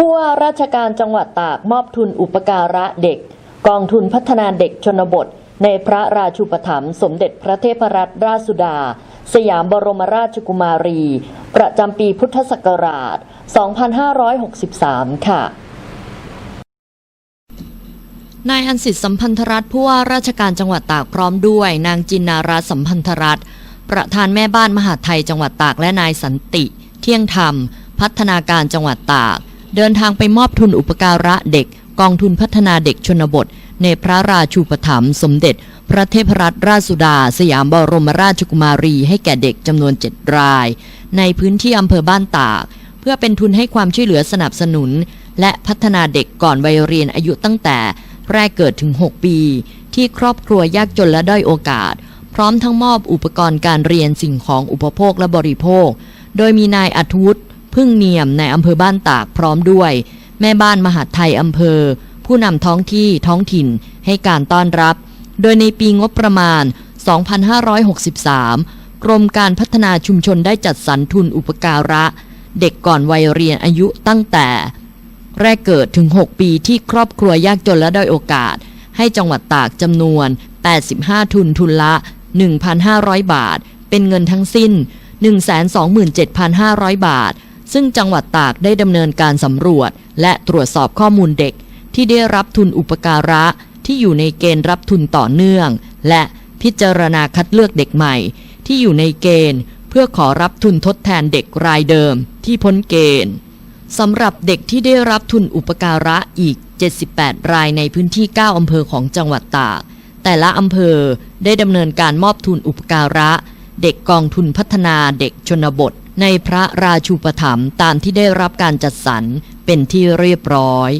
ผู้ว่าราชการจังหวัดตากมอบทุนอุปการะเด็ก กองทุนพัฒนาเด็กชนบท ในพระราชูปถัมภ์สมเด็จพระเทพรัตนราชสุดา สยามบรมราชกุมารี ประจำปีพุทธศักราช 2563 ค่ะนายอันสิทธิ์สัมพันธรัตน์ผู้ว่าราชการจังหวัดตากพร้อมด้วย นางจินนารัตสัมพันธรัตน์ประธานแม่บ้านมหาไทยจังหวัดตากและนายสันติ เที่ยงธรรม พัฒนาการจังหวัดตาก เดินทางไปมอบทุนอุปการะเด็ก กองทุนพัฒนาเด็กชนบท ในพระราชูปถัมภ์สมเด็จ พระเทพรัตนราชสุดา สยามบรมราชกุมารีให้แก่เด็กจำนวน7ราย ในพื้นที่อำเภอบ้านตาก เพื่อเป็นทุนให้ความช่วยเหลือสนับสนุน และพัฒนาเด็กก่อนวัยเรียนอายุตั้งแต่แรกเกิดถึง 6 ปี ที่ครอบครัวยากจนและด้อยโอกาส พร้อมทั้งมอบอุปกรณ์การเรียนสิ่งของอุปโภคและบริโภค โดยมีนายอัธวุฒิ พึ่งเนียมในอำเภอบ้านตากพร้อมด้วย แม่บ้านมหาไทยอำเภอ ผู้นำท้องที่ท้องถิ่นให้การต้อนรับ โดยในปีงบประมาณ 2563 กรมการพัฒนาชุมชนได้จัดสรรทุนอุปการะ เด็กก่อนวัยเรียนอายุตั้งแต่ แรกเกิดถึง 6 ปีที่ครอบครัวยากจนและด้อยโอกาส ให้จังหวัดตากจำนวน 85 ทุนทุนละ 1,500 บาท เป็นเงินทั้งสิ้น 127,500 บาท ซึ่งจังหวัดตากได้ดำเนินการสำรวจ และตรวจสอบข้อมูลเด็ก ที่ได้รับทุนอุปการะที่อยู่ในเกณฑ์รับทุนต่อเนื่อง และพิจารณาคัดเลือกเด็กใหม่ ที่อยู่ในเกณฑ์ เพื่อขอรับทุนทดแทนเด็กรายเดิมที่พ้นเกณฑ์สำหรับเด็กที่ได้รับทุนอุปการะอีก 78 รายในพื้นที่ 9 อำเภอของจังหวัดตาก แต่ละอำเภอได้ดำเนินการมอบทุนอุปการะ เด็กกองทุนพัฒนาเด็กชนบท ในพระราชูปถัมภ์ตามที่ได้รับการจัดสรรเป็นที่เรียบร้อย